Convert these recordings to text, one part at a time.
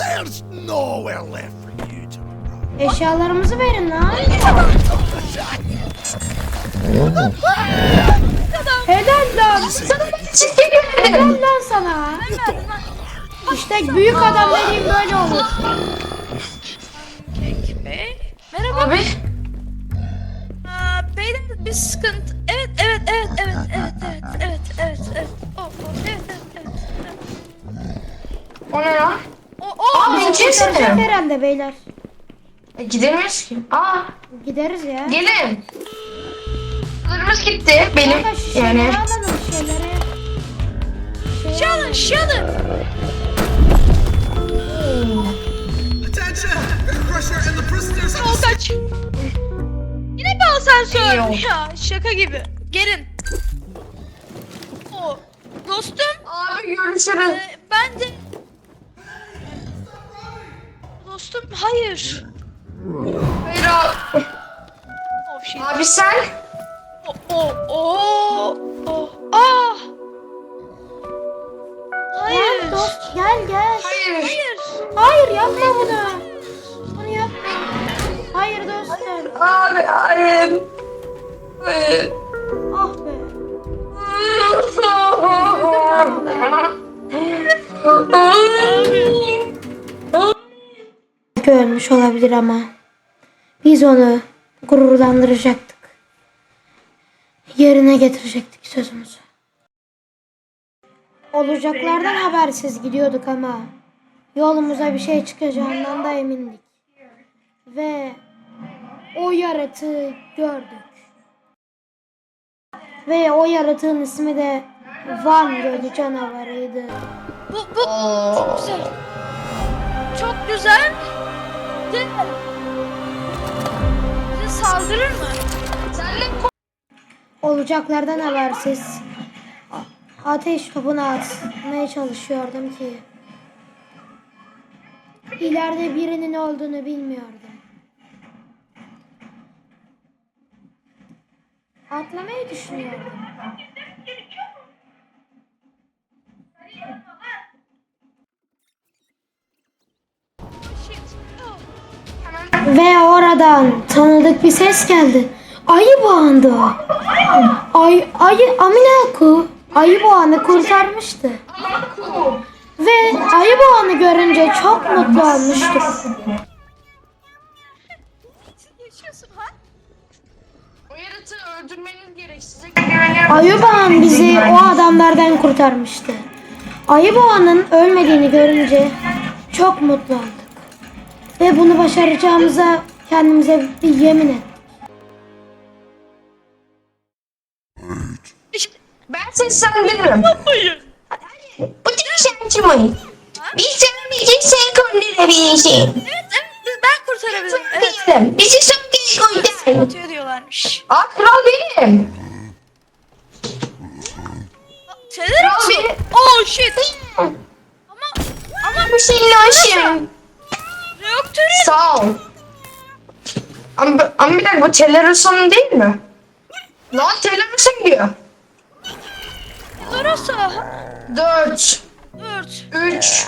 There's nowhere left for you to run. Eşyalarımızı verin lan. Helal lan. Helal lan sana. İşte büyük adam dediğim böyle olur. Kek Bey. Merhaba. Abi Aa, beyler bir sıkıntı. Evet, evet, evet, evet, evet, Kurtaracak kimsin? herhalde beyler. E, gidemeyiz ki. Aa Gideriz ya. gelin. Sınırımız gitti benim Kanka şu şeyleri yani. alalım şeyleri. Şey Şalın, şalın. Attention! Air pressure in the prisoners O kaç. Yine bir asansör. Yok. Ya şaka gibi. Gelin. O. Dostum. Abi görüşürüz. e, ben de... Dostum hayır. Hayır abi. Abi sen? Oh, oh, oh. Ah. Hayır. Gel dost gel gel. Hayır. Hayır. Hayır yapma bunu. Bunu yapma. Hayır dostum. Abi hayır. Hayır. Ah be. Belki ölmüş olabilir ama biz onu gururlandıracaktık. Yerine getirecektik sözümüzü. Olacaklardan habersiz gidiyorduk ama yolumuza bir şey çıkacağından da emindik. Ve o yaratığı gördük. Ve o yaratığın ismi de Van Gölü canavarıydı. Bu, bu çok güzel. Çok güzel. Değil? Bize saldırır mı? Senle Olacaklardan habersiz a- ateş topunu atmaya çalışıyordum ki ileride birinin olduğunu bilmiyordum. Atlamayı düşünüyordum. Ve oradan tanıdık bir ses geldi. Ayı boğandı. Ay, ayı Aminaku ayı boğanı kurtarmıştı. Ve ayı boğanı görünce çok mutlu olmuştuk. O. Ayı boğan bizi o adamlardan kurtarmıştı. Ayı boğanın ölmediğini görünce çok mutlu olduk. Ve bunu başaracağımıza kendimize bir yemin ettik. İşte. Ben seslendiririm. Hayır. Bu dişenci mi? Biz sen bizi sen kurtarabilirsin. Evet evet ben kurtarabilirim. Evet. Bizi kez kurtar. Atıyor diyorlarmış. Aa kral benim. Wow. Ama, ama bir dakika bu Taylor değil mi? Lan Taylor Russo gidiyor. Russo. Dört. Dört. Üç.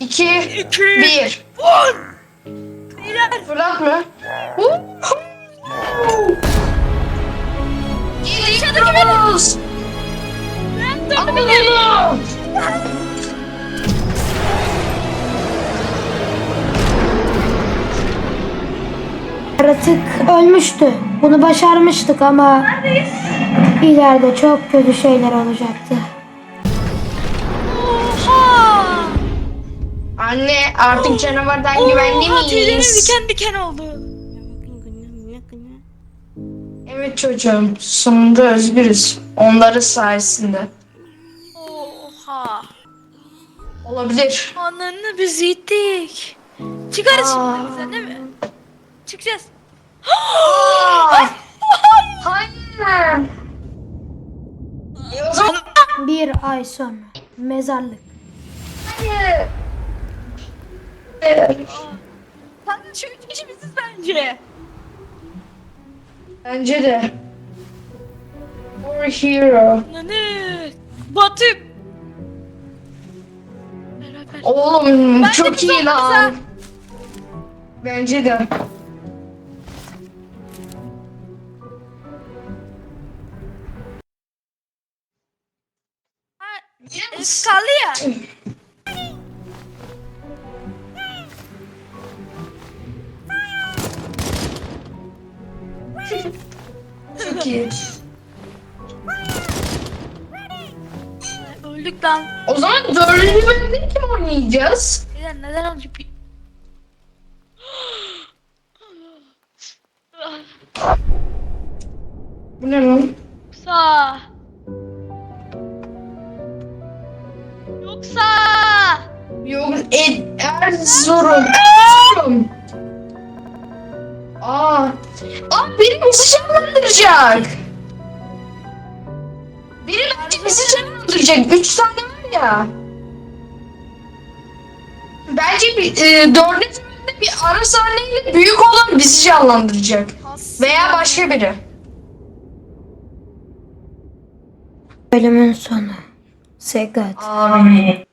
İki. İki. Bir. On. Beyler. Fırlat mı? Gidiyoruz. Ben döndüm. Yaratık ölmüştü. Bunu başarmıştık ama ileride çok kötü şeyler olacaktı. Oha. Anne artık canavardan güvenli Oha tüylerim miyiz? diken diken oldu. Evet çocuğum sonunda özgürüz. Onları sayesinde. Oha. Olabilir. Ananı biz yittik. Çıkarız Aa. şimdi bizden değil mi? Çıkacağız. Hayır. Bir ay sonra mezarlık. hayır. Hayır. Kanka şu üç kişi biziz bence. Bence de. We're hero. Ananı. Batı. Beraber. Oğlum Bence çok biz iyi lan. Bence de. Kaldı ya. Çok iyi. Öldük lan. O zaman dördüncü bölümde kim oynayacağız? Neden neden öldük? Bir- Bu ne lan? Yoksa... Yoksa... Yok Ed, Erzurum. Erzurum. Aa. Aa biri bizi canlandıracak. Biri bence bizi canlandıracak. Üç tane var ya. Bence bir e, dördüncü bölümde bir ara sahneyle büyük olan bizi canlandıracak. Veya başka biri. Bölümün sonu. Segat. Amin.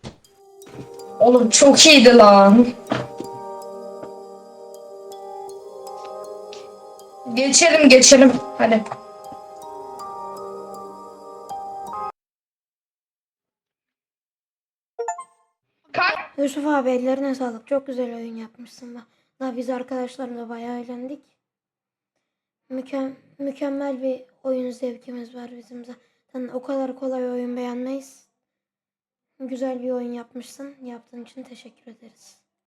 Oğlum çok iyiydi lan. Geçelim geçelim. Hadi. Yusuf abi ellerine sağlık. Çok güzel oyun yapmışsın. Daha biz arkadaşlarımla bayağı eğlendik. Mükem mükemmel bir oyun zevkimiz var bizim zaten. O kadar kolay oyun beğenmeyiz. Güzel bir oyun yapmışsın. Yaptığın için teşekkür ederiz.